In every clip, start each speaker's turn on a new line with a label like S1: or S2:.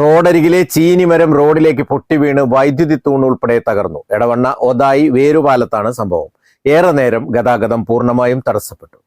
S1: റോഡരികിലെ ചീനിമരം റോഡിലേക്ക് പൊട്ടി വീണ് വൈദ്യുതി തൂൺ ഉൾപ്പെടെ തകർന്നു. എടവണ്ണ ഒതായി വേരുപാലത്താണ് സംഭവം. ഏറെ നേരം ഗതാഗതം പൂർണമായും തടസ്സപ്പെട്ടു.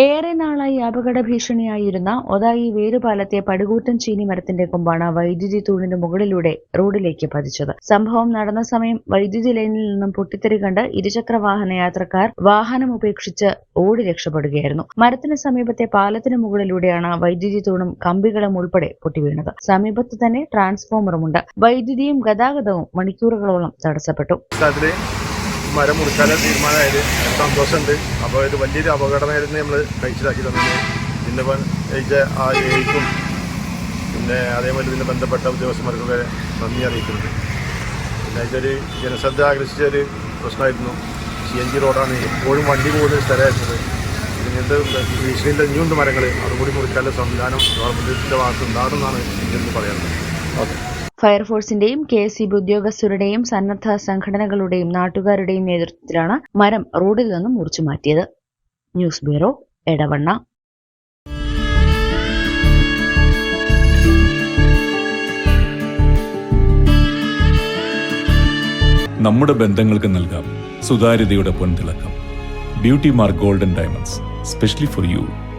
S2: ഏറെ നാളായി അപകട ഭീഷണിയായിരുന്ന ഒതായി വേരുപാലത്തെ പടുകൂറ്റൻ ചീനി മരത്തിന്റെ കൊമ്പാണ് വൈദ്യുതി തൂണിന് മുകളിലൂടെ റോഡിലേക്ക് പതിച്ചത്. സംഭവം നടന്ന സമയം വൈദ്യുതി ലൈനിൽ നിന്നും പൊട്ടിത്തെറി കണ്ട് ഇരുചക്ര വാഹന യാത്രക്കാർ വാഹനം ഉപേക്ഷിച്ച് ഓടി രക്ഷപ്പെടുകയായിരുന്നു. മരത്തിന് സമീപത്തെ പാലത്തിന് മുകളിലൂടെയാണ് വൈദ്യുതി തൂണും കമ്പികളും ഉൾപ്പെടെ പൊട്ടിവീണത് സമീപത്ത് തന്നെ ട്രാൻസ്ഫോമറുമുണ്ട്. വൈദ്യുതിയും ഗതാഗതവും മണിക്കൂറുകളോളം തടസ്സപ്പെട്ടു.
S3: മരം മുറിക്കാനുള്ള തീരുമാനമായത്. സന്തോഷമുണ്ട്. അപ്പോൾ ഇത് വലിയൊരു അപകടമായിരുന്നു നമ്മൾ കഴിച്ചിലാക്കി തന്നത്. ഇന്നിപ്പം കഴിച്ച ആ ഏക്കും പിന്നെ അതേപോലെ ഇതിന് ബന്ധപ്പെട്ട ഉദ്യോഗസ്ഥന്മാർക്കൊക്കെ നന്ദി അറിയിക്കുന്നത്. പിന്നെ ഇതൊരു ജനശ്രദ്ധ ആകർഷിച്ച ഒരു പ്രശ്നമായിരുന്നു. സി എൻ ജി റോഡാണ്. എപ്പോഴും വണ്ടി പോകുന്ന സ്ഥലമായിരുന്നത്. ഇങ്ങനത്തെ ഭീഷണിന്റെ ഇനിയുണ്ട് മരങ്ങൾ അതുകൂടി മുറിക്കാനുള്ള സംവിധാനം ഗവൺമെന്റിന്റെ ഭാഗത്ത് ഉണ്ടാകുമെന്നാണ് എനിക്ക് പറയാനുള്ളത്. ഓക്കെ.
S2: ഫയർഫോഴ്സിന്റെയും കെ എസ് ഉദ്യോഗസ്ഥരുടെയും സന്നദ്ധ സംഘടനകളുടെയും നാട്ടുകാരുടെയും നേതൃത്വത്തിലാണ് മരം റോഡിൽ നിന്നും മുറിച്ചു മാറ്റിയത്. News bureau Edavanna.
S4: നമ്മുടെ ബന്ധങ്ങൾക്ക് നൽകാം. സുതാര്യതയുടെ പൊൻതിളക്കം. Beauty mark golden diamonds specially for you.